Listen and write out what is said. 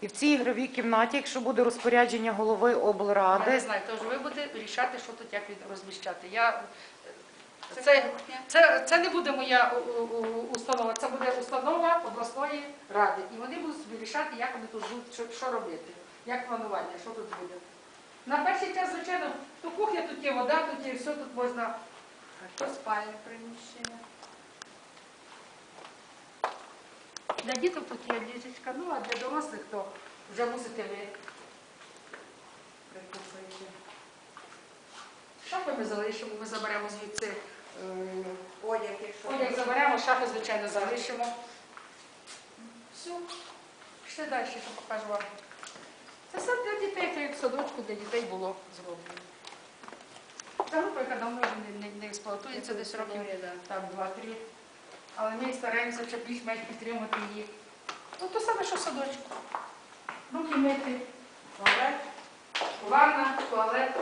І в цій ігровій кімнаті, якщо буде розпорядження голови Я не облради, знаю, тож ви будете рішати, що тут як від- розміщати. Я, Це це, це, це не буде моя у- у- у- установа, це буде установа обласної ради. І вони будуть собі рішати, як вони тут будуть, що, що робити, як планування, що тут буде. На перший час, звичайно, то кухня, тут є вода, тут є все, тут можна. То спальне приміщення. Для діток тут є ліжечка, ну а для дорослих то вже мусите ви прикупити. Шафи ми залишимо, ми заберемо звідси. е, Одяг, якщо. Одяг заберемо, шафи, звичайно, залишимо. Все. Пішли далі, що покажу вам. Це все для дітей, це як в садочку для дітей було зроблено. Це група, яка давно вже не, не, не експлуатується, десь років так, два-три. Але ми стараємося ще більш-менш підтримати їх. Ну, то саме, що садочку. Руки мити, Туалет. ванна, туалет.